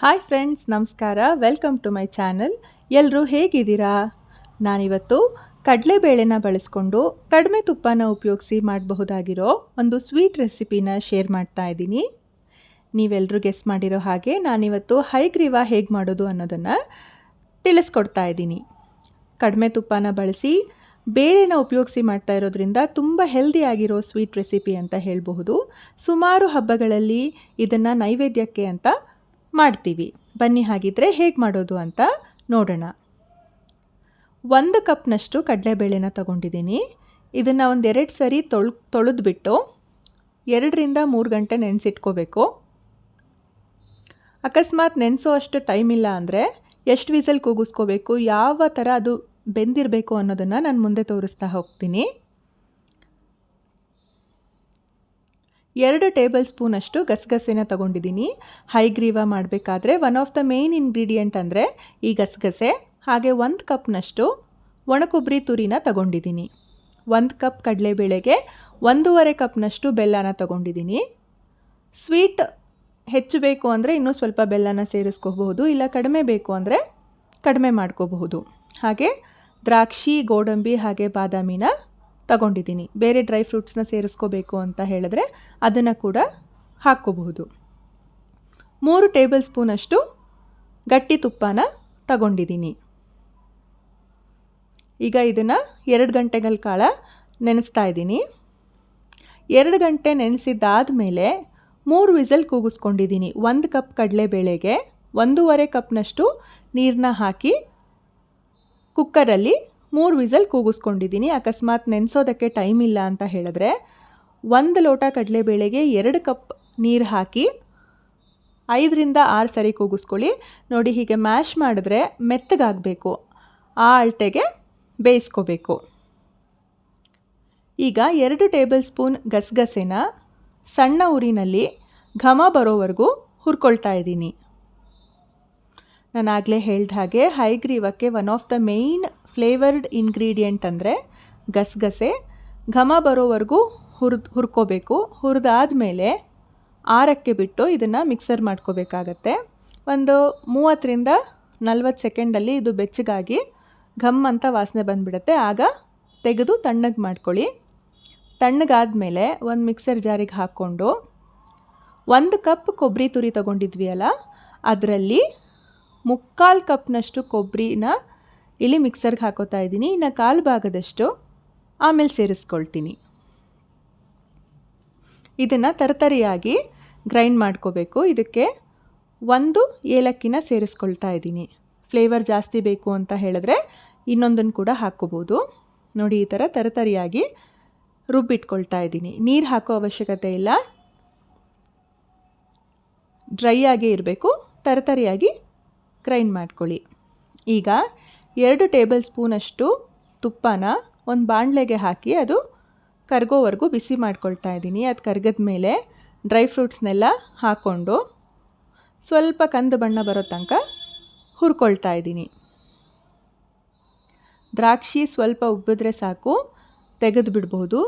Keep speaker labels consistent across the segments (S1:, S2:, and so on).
S1: Hi friends ನಮಸ್ಕಾರ. Welcome to my channel ಎಲ್ಲರೂ ಹೇಗಿದ್ದೀರಾ? ನಾನಿವತ್ತು ಕಡಲೆಬೇಳೆನ ಬಳಸ್ಕೊಂಡು ಕಡಿಮೆ ತುಪ್ಪನ ಉಪಯೋಗಿಸಿ ಮಾಡಬಹುದಾಗಿರೋ ಒಂದು ಸ್ವೀಟ್ ರೆಸಿಪಿನ ಶೇರ್ ಮಾಡ್ತಾ ಇದ್ದೀನಿ. ನೀವೆಲ್ಲರೂ ಗೆಸ್ ಮಾಡಿರೋ ಹಾಗೆ ನಾನಿವತ್ತು ಹೈಗ್ರೀವ ಹೇಗೆ ಮಾಡೋದು ಅನ್ನೋದನ್ನು ತಿಳಿಸ್ಕೊಡ್ತಾ ಇದ್ದೀನಿ. ಕಡಿಮೆ ತುಪ್ಪನ ಬಳಸಿ ಬೇಳೆನ ಉಪಯೋಗಿಸಿ ಮಾಡ್ತಾ ಇರೋದ್ರಿಂದ ತುಂಬ ಹೆಲ್ದಿಯಾಗಿರೋ ಸ್ವೀಟ್ ರೆಸಿಪಿ ಅಂತ ಹೇಳಬಹುದು. ಸುಮಾರು ಹಬ್ಬಗಳಲ್ಲಿ ಇದನ್ನು ನೈವೇದ್ಯಕ್ಕೆ ಅಂತ ಮಾಡ್ತೀವಿ. ಬನ್ನಿ ಹಾಗಿದ್ರೆ ಹೇಗೆ ಮಾಡೋದು ಅಂತ ನೋಡೋಣ. ಒಂದು ಕಪ್ನಷ್ಟು ಕಡಲೆಬೇಳೆನ ತಗೊಂಡಿದ್ದೀನಿ. ಇದನ್ನು ಒಂದೆರಡು ಸರಿ ತೊಳ್, ತೊಳೆದ್ಬಿಟ್ಟು ಎರಡರಿಂದ ಮೂರು ಗಂಟೆ ನೆನೆಸಿಟ್ಕೋಬೇಕು. ಅಕಸ್ಮಾತ್ ನೆನೆಸೋ ಅಷ್ಟು ಟೈಮ್ ಇಲ್ಲ ಅಂದರೆ ಎಷ್ಟು ವಿಸಲ್ ಕೂಗಿಸ್ಕೋಬೇಕು, ಯಾವ ಥರ ಅದು ಬೆಂದಿರಬೇಕು ಅನ್ನೋದನ್ನು ನಾನು ಮುಂದೆ ತೋರಿಸ್ತಾ ಹೋಗ್ತೀನಿ. ಎರಡು ಟೇಬಲ್ ಸ್ಪೂನಷ್ಟು ಗಸಗಸೆನ ತಗೊಂಡಿದ್ದೀನಿ. ಹೈಗ್ರೀವ ಮಾಡಬೇಕಾದ್ರೆ one of the main ingredient ಅಂದರೆ ಈ ಗಸಗಸೆ, ಹಾಗೆ ಒಂದು ಕಪ್ನಷ್ಟು ಒಣಕೊಬ್ಬರಿ ತುರಿನ ತಗೊಂಡಿದ್ದೀನಿ. ಒಂದು ಕಪ್ ಕಡಲೆಬೇಳೆಗೆ ಒಂದೂವರೆ ಕಪ್ನಷ್ಟು ಬೆಲ್ಲನ ತಗೊಂಡಿದ್ದೀನಿ. ಸ್ವೀಟ್ ಹೆಚ್ಚು ಬೇಕು ಅಂದರೆ ಇನ್ನೂ ಸ್ವಲ್ಪ ಬೆಲ್ಲನ ಸೇರಿಸ್ಕೋಬಹುದು, ಇಲ್ಲ ಕಡಿಮೆ ಬೇಕು ಅಂದರೆ ಕಡಿಮೆ ಮಾಡ್ಕೋಬಹುದು. ಹಾಗೆ ದ್ರಾಕ್ಷಿ, ಗೋಡಂಬಿ, ಹಾಗೆ ಬಾದಾಮಿನ ತಗೊಂಡಿದ್ದೀನಿ. ಬೇರೆ ಡ್ರೈ ಫ್ರೂಟ್ಸ್ನ ಸೇರಿಸ್ಕೋಬೇಕು ಅಂತ ಹೇಳಿದ್ರೆ ಅದನ್ನು ಕೂಡ ಹಾಕ್ಕೋಬಹುದು. ಮೂರು ಟೇಬಲ್ ಸ್ಪೂನಷ್ಟು ಗಟ್ಟಿ ತುಪ್ಪನ ತಗೊಂಡಿದ್ದೀನಿ. ಈಗ ಇದನ್ನು ಎರಡು ಗಂಟೆಗಳ ಕಾಲ ನೆನೆಸ್ತಾ ಇದ್ದೀನಿ. ಎರಡು ಗಂಟೆ ನೆನೆಸಿದ್ದಾದ ಮೇಲೆ ಮೂರು ವಿಸಲ್ ಕೂಗಿಸ್ಕೊಂಡಿದ್ದೀನಿ. ಒಂದು ಕಪ್ ಕಡಲೆಬೇಳೆಗೆ ಒಂದೂವರೆ ಕಪ್ನಷ್ಟು ನೀರನ್ನ ಹಾಕಿ ಕುಕ್ಕರಲ್ಲಿ ಮೂರು ವಿಸಲ್ ಕೂಗಿಸ್ಕೊಂಡಿದ್ದೀನಿ. ಅಕಸ್ಮಾತ್ ನೆನೆಸೋದಕ್ಕೆ ಟೈಮ್ ಇಲ್ಲ ಅಂತ ಹೇಳಿದ್ರೆ, ಒಂದು ಲೋಟ ಕಡಲೆಬೇಳೆಗೆ ಎರಡು ಕಪ್ ನೀರು ಹಾಕಿ, ಐದರಿಂದ ಆರು ಸರಿ ಕೂಗಿಸ್ಕೊಳ್ಳಿ. ನೋಡಿ, ಹೀಗೆ ಮ್ಯಾಶ್ ಮಾಡಿದ್ರೆ ಮೆತ್ತಗಾಗಬೇಕು. ಆ ಅಳತೆಗೆ ಬೇಯಿಸ್ಕೋಬೇಕು. ಈಗ ಎರಡು ಟೇಬಲ್ ಸ್ಪೂನ್ ಗಸಗಸೆನ ಸಣ್ಣ ಉರಿನಲ್ಲಿ ಘಮ ಬರೋವರೆಗೂ ಹುರ್ಕೊಳ್ತಾ ಇದ್ದೀನಿ. ನಾನು ಆಗಲೇ ಹೇಳ್ದ ಹಾಗೆ ಹೈಗ್ರೀವಕ್ಕೆ one of the main flavoured ingredient ಅಂದರೆ ಗಸಗಸೆ. ಘಮ ಬರೋವರೆಗೂ ಹುರಿದು, ಹುರ್ಕೋಬೇಕು. ಹುರಿದಾದ್ಮೇಲೆ ಆರಕ್ಕೆ ಬಿಟ್ಟು ಇದನ್ನು ಮಿಕ್ಸರ್ ಮಾಡ್ಕೋಬೇಕಾಗತ್ತೆ. ಒಂದು ಮೂವತ್ತರಿಂದ ನಲ್ವತ್ತು ಸೆಕೆಂಡಲ್ಲಿ ಇದು ಬೆಚ್ಚಗಾಗಿ ಘಮ್ ಅಂತ ವಾಸನೆ ಬಂದುಬಿಡುತ್ತೆ. ಆಗ ತೆಗೆದು ತಣ್ಣಗೆ ಮಾಡ್ಕೊಳ್ಳಿ. ತಣ್ಣಗಾದಮೇಲೆ ಒಂದು ಮಿಕ್ಸರ್ ಜಾರಿಗೆ ಹಾಕ್ಕೊಂಡು ಒಂದು ಕಪ್ ಕೊಬ್ಬರಿ ತುರಿ ತಗೊಂಡಿದ್ವಿ ಅಲ್ಲ ಅದರಲ್ಲಿ ಮುಕ್ಕಾಲು ಕಪ್ನಷ್ಟು ಕೊಬ್ಬರಿನ ಇಲ್ಲಿ ಮಿಕ್ಸರ್ಗೆ ಹಾಕೋತಾ ಇದ್ದೀನಿ. ಇನ್ನು ಕಾಲು ಭಾಗದಷ್ಟು ಆಮೇಲೆ ಸೇರಿಸ್ಕೊಳ್ತೀನಿ. ಇದನ್ನು ತರತರಿಯಾಗಿ ಗ್ರೈಂಡ್ ಮಾಡ್ಕೋಬೇಕು. ಇದಕ್ಕೆ ಒಂದು ಏಲಕ್ಕಿನ ಸೇರಿಸ್ಕೊಳ್ತಾ ಇದ್ದೀನಿ. ಫ್ಲೇವರ್ ಜಾಸ್ತಿ ಬೇಕು ಅಂತ ಹೇಳಿದ್ರೆ ಇನ್ನೊಂದನ್ನು ಕೂಡ ಹಾಕ್ಕೋಬೋದು. ನೋಡಿ, ಈ ಥರ ತರತರಿಯಾಗಿ ರುಬ್ಬಿಟ್ಕೊಳ್ತಾ ಇದ್ದೀನಿ. ನೀರು ಹಾಕೋ ಅವಶ್ಯಕತೆ ಇಲ್ಲ. ಡ್ರೈ ಆಗೇ ಇರಬೇಕು. ತರತರಿಯಾಗಿ ಗ್ರೈಂಡ್ ಮಾಡ್ಕೊಳ್ಳಿ. ಈಗ ಎರಡು ಟೇಬಲ್ ಸ್ಪೂನಷ್ಟು ತುಪ್ಪನ ಒಂದು ಬಾಣಲೆಗೆ ಹಾಕಿ ಅದು ಕರ್ಗೋವರೆಗೂ ಬಿಸಿ ಮಾಡ್ಕೊಳ್ತಾ ಇದ್ದೀನಿ. ಅದು ಕರ್ಗದ ಮೇಲೆ ಡ್ರೈ ಫ್ರೂಟ್ಸ್ನೆಲ್ಲ ಹಾಕ್ಕೊಂಡು ಸ್ವಲ್ಪ ಕಂದು ಬಣ್ಣ ಬರೋ ತನಕ ಹುರ್ಕೊಳ್ತಾ ಇದ್ದೀನಿ. ದ್ರಾಕ್ಷಿ ಸ್ವಲ್ಪ ಉಬ್ಬಿದ್ರೆ ಸಾಕು, ತೆಗೆದು ಬಿಡ್ಬೋದು.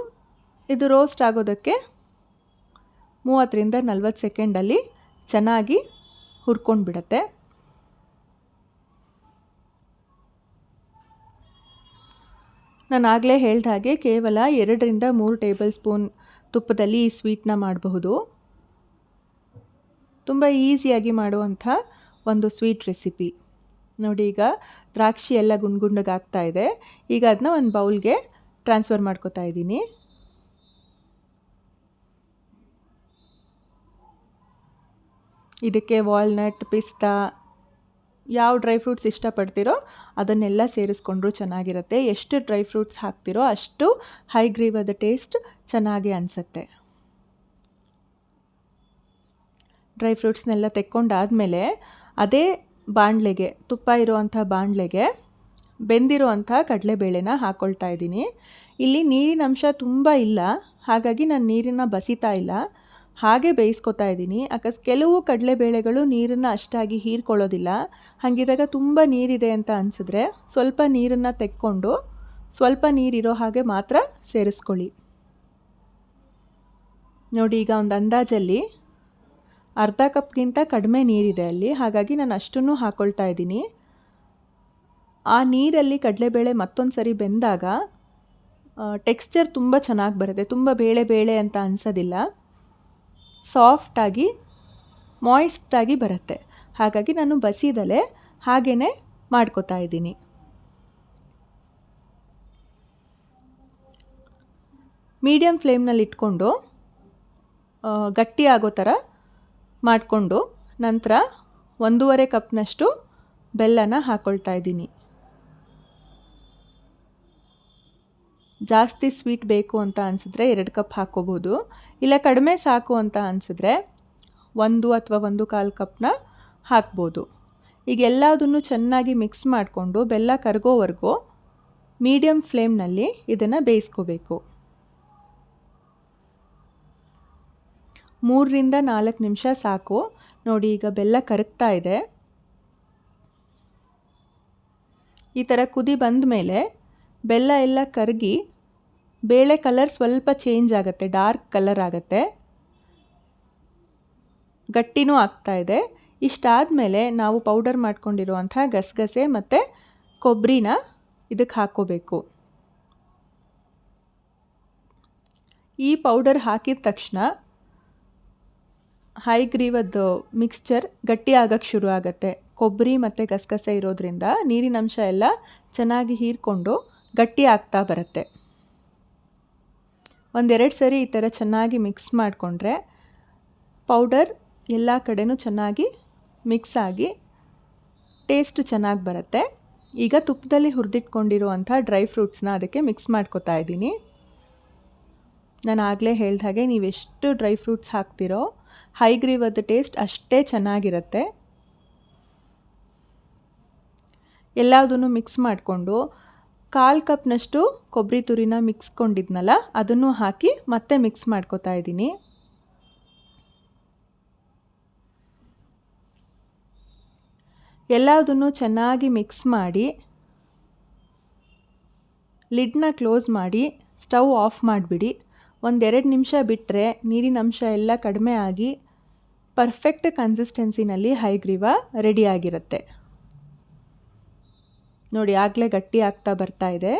S1: ಇದು ರೋಸ್ಟ್ ಆಗೋದಕ್ಕೆ ಮೂವತ್ತರಿಂದ ನಲ್ವತ್ತು ಸೆಕೆಂಡಲ್ಲಿ ಚೆನ್ನಾಗಿ ಹುರ್ಕೊಂಡು ಬಿಡುತ್ತೆ ನಾನು ಆಗಲೇ ಹೇಳ್ದ ಹಾಗೆ ಕೇವಲ ಎರಡರಿಂದ ಮೂರು ಟೇಬಲ್ ಸ್ಪೂನ್ ತುಪ್ಪದಲ್ಲಿ ಈ ಸ್ವೀಟ್ನ ಮಾಡಬಹುದು. ತುಂಬ ಈಸಿಯಾಗಿ ಮಾಡುವಂಥ ಒಂದು ಸ್ವೀಟ್ ರೆಸಿಪಿ. ನೋಡಿ ಈಗ ದ್ರಾಕ್ಷಿ ಎಲ್ಲ ಗುಂಡು ಗುಂಡಗಾಗ್ತಾ ಇದೆ. ಈಗ ಅದನ್ನ ಒಂದು ಬೌಲ್ಗೆ ಟ್ರಾನ್ಸ್ಫರ್ ಮಾಡ್ಕೋತಾ ಇದ್ದೀನಿ. ಇದಕ್ಕೆ ವಾಲ್ನಟ್, ಪಿಸ್ತಾ ಯಾವ ಡ್ರೈ ಫ್ರೂಟ್ಸ್ ಇಷ್ಟಪಡ್ತೀರೋ ಅದನ್ನೆಲ್ಲ ಸೇರಿಸ್ಕೊಂಡ್ರೂ ಚೆನ್ನಾಗಿರುತ್ತೆ. ಎಷ್ಟು ಡ್ರೈ ಫ್ರೂಟ್ಸ್ ಹಾಕ್ತಿರೋ ಅಷ್ಟು ಹೈಗ್ರೀವದ ಟೇಸ್ಟ್ ಚೆನ್ನಾಗಿ ಅನಿಸುತ್ತೆ. ಡ್ರೈ ಫ್ರೂಟ್ಸ್ನೆಲ್ಲ ತೆಕ್ಕೊಂಡಾದಮೇಲೆ ಅದೇ ಬಾಣಲೆಗೆ, ತುಪ್ಪ ಇರುವಂಥ ಬಾಣಲೆಗೆ ಬೆಂದಿರುವಂಥ ಕಡಲೆಬೇಳೆನ ಹಾಕ್ಕೊಳ್ತಾ ಇದ್ದೀನಿ. ಇಲ್ಲಿ ನೀರಿನ ಅಂಶ ತುಂಬ ಇಲ್ಲ, ಹಾಗಾಗಿ ನಾನು ನೀರನ್ನು ಬಸಿತಾ ಇಲ್ಲ. ಹಾಗೆ ಬೇಯಿಸ್ಕೊತಾ ಇದ್ದೀನಿ. ಅಕಸ್ ಕೆಲವು ಕಡಲೆಬೇಳೆಗಳು ನೀರನ್ನು ಅಷ್ಟಾಗಿ ಹೀರ್ಕೊಳ್ಳೋದಿಲ್ಲ. ಹಾಗಿದ್ದಾಗ ತುಂಬ ನೀರಿದೆ ಅಂತ ಅನಿಸಿದ್ರೆ ಸ್ವಲ್ಪ ನೀರನ್ನು ತೆಕ್ಕೊಂಡು ಸ್ವಲ್ಪ ನೀರಿರೋ ಹಾಗೆ ಮಾತ್ರ ಸೇರಿಸ್ಕೊಳ್ಳಿ. ನೋಡಿ, ಈಗ ಒಂದು ಅಂದಾಜಲ್ಲಿ ಅರ್ಧ ಕಪ್ಗಿಂತ ಕಡಿಮೆ ನೀರಿದೆ ಅಲ್ಲಿ. ಹಾಗಾಗಿ ನಾನು ಅಷ್ಟನ್ನು ಹಾಕ್ಕೊಳ್ತಾ ಇದ್ದೀನಿ. ಆ ನೀರಲ್ಲಿ ಕಡಲೆಬೇಳೆ ಮತ್ತೊಂದು ಸರಿ ಬೆಂದಾಗ ಟೆಕ್ಸ್ಚರ್ ತುಂಬ ಚೆನ್ನಾಗಿ ಬರುತ್ತೆ. ತುಂಬ ಬೇಳೆ ಬೇಳೆ ಅಂತ ಅನಿಸೋದಿಲ್ಲ. ಸಾಫ್ಟಾಗಿ, ಮಾಯಿಸ್ಟಾಗಿ ಬರುತ್ತೆ. ಹಾಗಾಗಿ ನಾನು ಬಸಿದಲೆ ಹಾಗೇ ಮಾಡ್ಕೋತಾ ಇದ್ದೀನಿ. ಮೀಡಿಯಮ್ ಫ್ಲೇಮ್ನಲ್ಲಿ ಇಟ್ಕೊಂಡು ಗಟ್ಟಿ ಆಗೋ ಥರ ಮಾಡಿಕೊಂಡು ನಂತರ ಒಂದೂವರೆ ಕಪ್ನಷ್ಟು ಬೆಲ್ಲನ ಹಾಕ್ಕೊಳ್ತಾ ಇದ್ದೀನಿ. ಜಾಸ್ತಿ ಸ್ವೀಟ್ ಬೇಕು ಅಂತ ಅನಿಸಿದ್ರೆ ಎರಡು ಕಪ್ ಹಾಕ್ಕೋಬೋದು ಇಲ್ಲ ಕಡಿಮೆ ಸಾಕು ಅಂತ ಅನಿಸಿದ್ರೆ ಒಂದು ಅಥವಾ ಒಂದು ಕಾಲು ಕಪ್ನ ಹಾಕ್ಬೋದು. ಈಗ ಎಲ್ಲದನ್ನು ಚೆನ್ನಾಗಿ ಮಿಕ್ಸ್ ಮಾಡಿಕೊಂಡು ಬೆಲ್ಲ ಕರಗೋವರೆಗೂ ಮೀಡಿಯಮ್ ಫ್ಲೇಮ್ನಲ್ಲಿ ಇದನ್ನು ಬೇಯಿಸ್ಕೋಬೇಕು. ಮೂರರಿಂದ ನಾಲ್ಕು ನಿಮಿಷ ಸಾಕು. ನೋಡಿ ಈಗ ಬೆಲ್ಲ ಕರಗ್ತಾ ಇದೆ. ಈ ಥರ ಕುದಿ ಬಂದ ಮೇಲೆ ಬೆಲ್ಲ ಎಲ್ಲ ಕರಗಿ, ಬೇಳೆ ಕಲರ್ ಸ್ವಲ್ಪ ಚೇಂಜ್ ಆಗುತ್ತೆ ಡಾರ್ಕ್ ಕಲರ್ ಆಗುತ್ತೆ. ಗಟ್ಟಿನೂ ಆಗ್ತಾ ಇದೆ. ಇಷ್ಟಾದಮೇಲೆ ನಾವು ಪೌಡರ್ ಮಾಡ್ಕೊಂಡಿರುವಂಥ ಗಸಗಸೆ ಮತ್ತು ಕೊಬ್ಬರಿನ ಇದಕ್ಕೆ ಹಾಕ್ಕೋಬೇಕು. ಈ ಪೌಡರ್ ಹಾಕಿದ ತಕ್ಷಣ ಹೈ ಗ್ರೀವದ್ದು ಮಿಕ್ಸ್ಚರ್ ಗಟ್ಟಿ ಆಗೋಕ್ಕೆ ಶುರು ಆಗುತ್ತೆ. ಕೊಬ್ಬರಿ ಮತ್ತು ಗಸಗಸೆ ಇರೋದ್ರಿಂದ ನೀರಿನಂಶ ಎಲ್ಲ ಚೆನ್ನಾಗಿ ಹೀರ್ಕೊಂಡು ಗಟ್ಟಿ ಆಗ್ತಾ ಬರುತ್ತೆ. ಒಂದೆರಡು ಸರಿ ಈ ಥರ ಚೆನ್ನಾಗಿ ಮಿಕ್ಸ್ ಮಾಡಿಕೊಂಡ್ರೆ ಪೌಡರ್ ಎಲ್ಲ ಕಡೆನೂ ಚೆನ್ನಾಗಿ ಮಿಕ್ಸ್ ಆಗಿ ಟೇಸ್ಟ್ ಚೆನ್ನಾಗಿ ಬರುತ್ತೆ. ಈಗ ತುಪ್ಪದಲ್ಲಿ ಹುರಿದಿಟ್ಕೊಂಡಿರುವಂಥ ಡ್ರೈ ಫ್ರೂಟ್ಸ್ನ ಅದಕ್ಕೆ ಮಿಕ್ಸ್ ಮಾಡ್ಕೋತಾ ಇದ್ದೀನಿ. ನಾನು ಆಗಲೇ ಹೇಳ್ದ ಹಾಗೆ ನೀವು ಎಷ್ಟು ಡ್ರೈ ಫ್ರೂಟ್ಸ್ ಹಾಕ್ತಿರೋ ಹೈಗ್ರೀವದ ಟೇಸ್ಟ್ ಅಷ್ಟೇ ಚೆನ್ನಾಗಿರುತ್ತೆ. ಎಲ್ಲದನ್ನು ಮಿಕ್ಸ್ ಮಾಡಿಕೊಂಡು ಕಾಲು ಕಪ್ನಷ್ಟು ಕೊಬ್ಬರಿ ತುರಿನ ಮಿಕ್ಸ್ಕೊಂಡಿದ್ನಲ್ಲ, ಅದನ್ನು ಹಾಕಿ ಮತ್ತೆ ಮಿಕ್ಸ್ ಮಾಡ್ಕೋತಾ ಇದ್ದೀನಿ. ಎಲ್ಲದನ್ನು ಚೆನ್ನಾಗಿ ಮಿಕ್ಸ್ ಮಾಡಿ, ಲಿಡ್ನ ಕ್ಲೋಸ್ ಮಾಡಿ, ಸ್ಟವ್ ಆಫ್ ಮಾಡಿಬಿಡಿ. ಒಂದೆರಡು ನಿಮಿಷ ಬಿಟ್ಟರೆ ನೀರಿನ ಅಂಶ ಎಲ್ಲ ಕಡಿಮೆ ಆಗಿ, ಪರ್ಫೆಕ್ಟ್ ಕನ್ಸಿಸ್ಟೆನ್ಸಿನಲ್ಲಿ ಹೈಗ್ರೀವ ರೆಡಿಯಾಗಿರುತ್ತೆ ನೋಡಿ ಆಗಲೇ ಗಟ್ಟಿ ಆಗ್ತಾ ಬರ್ತಾ ಇದೆ.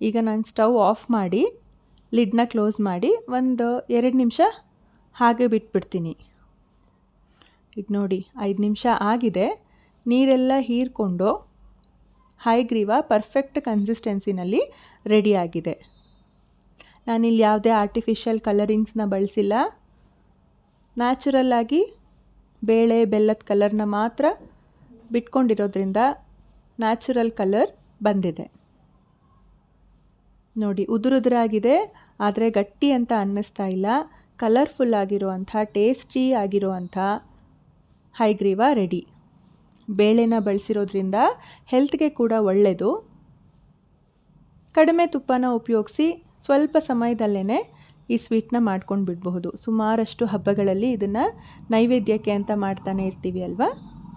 S1: ಈಗ ನಾನು ಸ್ಟವ್ ಆಫ್ ಮಾಡಿ, ಲಿಡ್ನ ಕ್ಲೋಸ್ ಮಾಡಿ ಒಂದು ಎರಡು ನಿಮಿಷ ಹಾಗೆ ಬಿಟ್ಬಿಡ್ತೀನಿ. ಈಗ ನೋಡಿ, ಐದು ನಿಮಿಷ ಆಗಿದೆ. ನೀರೆಲ್ಲ ಹೀರ್ಕೊಂಡು ಹೈಗ್ರೀವ ಪರ್ಫೆಕ್ಟ್ ಕನ್ಸಿಸ್ಟೆನ್ಸಿನಲ್ಲಿ ರೆಡಿಯಾಗಿದೆ ನಾನಿಲ್ಲಿ ಯಾವುದೇ ಆರ್ಟಿಫಿಷಿಯಲ್ ಕಲರಿಂಗ್ಸ್ನ ಬಳಸಿಲ್ಲ. ನ್ಯಾಚುರಲ್ಲಾಗಿ ಬೇಳೆ, ಬೆಲ್ಲದ ಕಲರ್ನ ಮಾತ್ರ ಬಿಟ್ಕೊಂಡಿರೋದ್ರಿಂದ ನ್ಯಾಚುರಲ್ ಕಲರ್ ಬಂದಿದೆ. ನೋಡಿ, ಉದುರುದುರಾಗಿದೆ, ಆದರೆ ಗಟ್ಟಿ ಅಂತ ಅನ್ನಿಸ್ತಾ ಇಲ್ಲ. ಕಲರ್ಫುಲ್ ಆಗಿರುವಂಥ, ಟೇಸ್ಟಿ ಆಗಿರುವಂಥ ಹೈಗ್ರೀವ ರೆಡಿ. ಬೇಳೆನ ಬಳಸಿರೋದ್ರಿಂದ ಹೆಲ್ತ್ಗೆ ಕೂಡ ಒಳ್ಳೆಯದು ಕಡಿಮೆ ತುಪ್ಪನ ಉಪಯೋಗಿಸಿ ಸ್ವಲ್ಪ ಸಮಯದಲ್ಲೇ ಈ ಸ್ವೀಟ್ನ ಮಾಡ್ಕೊಂಡು ಬಿಡಬಹುದು ಸುಮಾರಷ್ಟು ಹಬ್ಬಗಳಲ್ಲಿ ಇದನ್ನು ನೈವೇದ್ಯಕ್ಕೆ ಅಂತ ಮಾಡ್ತಾನೆ ಇರ್ತೀವಿ ಅಲ್ವಾ?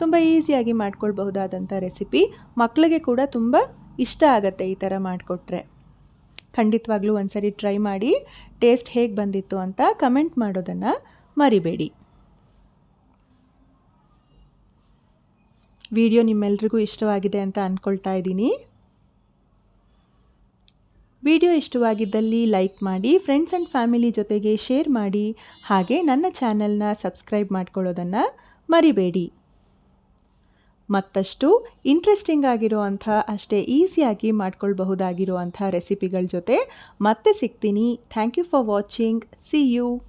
S1: ತುಂಬ ಈಸಿಯಾಗಿ ಮಾಡ್ಕೊಳ್ಬಹುದಾದಂಥ ರೆಸಿಪಿ. ಮಕ್ಕಳಿಗೆ ಕೂಡ ತುಂಬ ಇಷ್ಟ ಆಗುತ್ತೆ ಈ ಥರ ಮಾಡಿಕೊಟ್ರೆ. ಖಂಡಿತವಾಗ್ಲೂ ಒಂದ್ಸರಿ ಟ್ರೈ ಮಾಡಿ, ಟೇಸ್ಟ್ ಹೇಗೆ ಬಂದಿತ್ತು ಅಂತ ಕಮೆಂಟ್ ಮಾಡೋದನ್ನು ಮರಿಬೇಡಿ. ವಿಡಿಯೋ ನಿಮ್ಮೆಲ್ರಿಗೂ ಇಷ್ಟವಾಗಿದೆ ಅಂತ ಅಂದ್ಕೊಳ್ತಾ ಇದ್ದೀನಿ. ವಿಡಿಯೋ ಇಷ್ಟವಾಗಿದ್ದಲ್ಲಿ ಲೈಕ್ ಮಾಡಿ, ಫ್ರೆಂಡ್ಸ್ ಆ್ಯಂಡ್ ಫ್ಯಾಮಿಲಿ ಜೊತೆಗೆ ಶೇರ್ ಮಾಡಿ, ಹಾಗೆ ನನ್ನ ಚಾನೆಲ್ನ ಸಬ್ಸ್ಕ್ರೈಬ್ ಮಾಡ್ಕೊಳ್ಳೋದನ್ನು ಮರಿಬೇಡಿ. ಮತ್ತಷ್ಟು ಇಂಟ್ರೆಸ್ಟಿಂಗ್ ಆಗಿರುವಂಥ, ಅಷ್ಟೇ ಈಸಿಯಾಗಿ ಮಾಡ್ಕೊಳ್ಬಹುದಾಗಿರುವಂಥ ರೆಸಿಪಿಗಳ ಜೊತೆ ಮತ್ತೆ ಸಿಗ್ತೀನಿ. Thank you for watching see you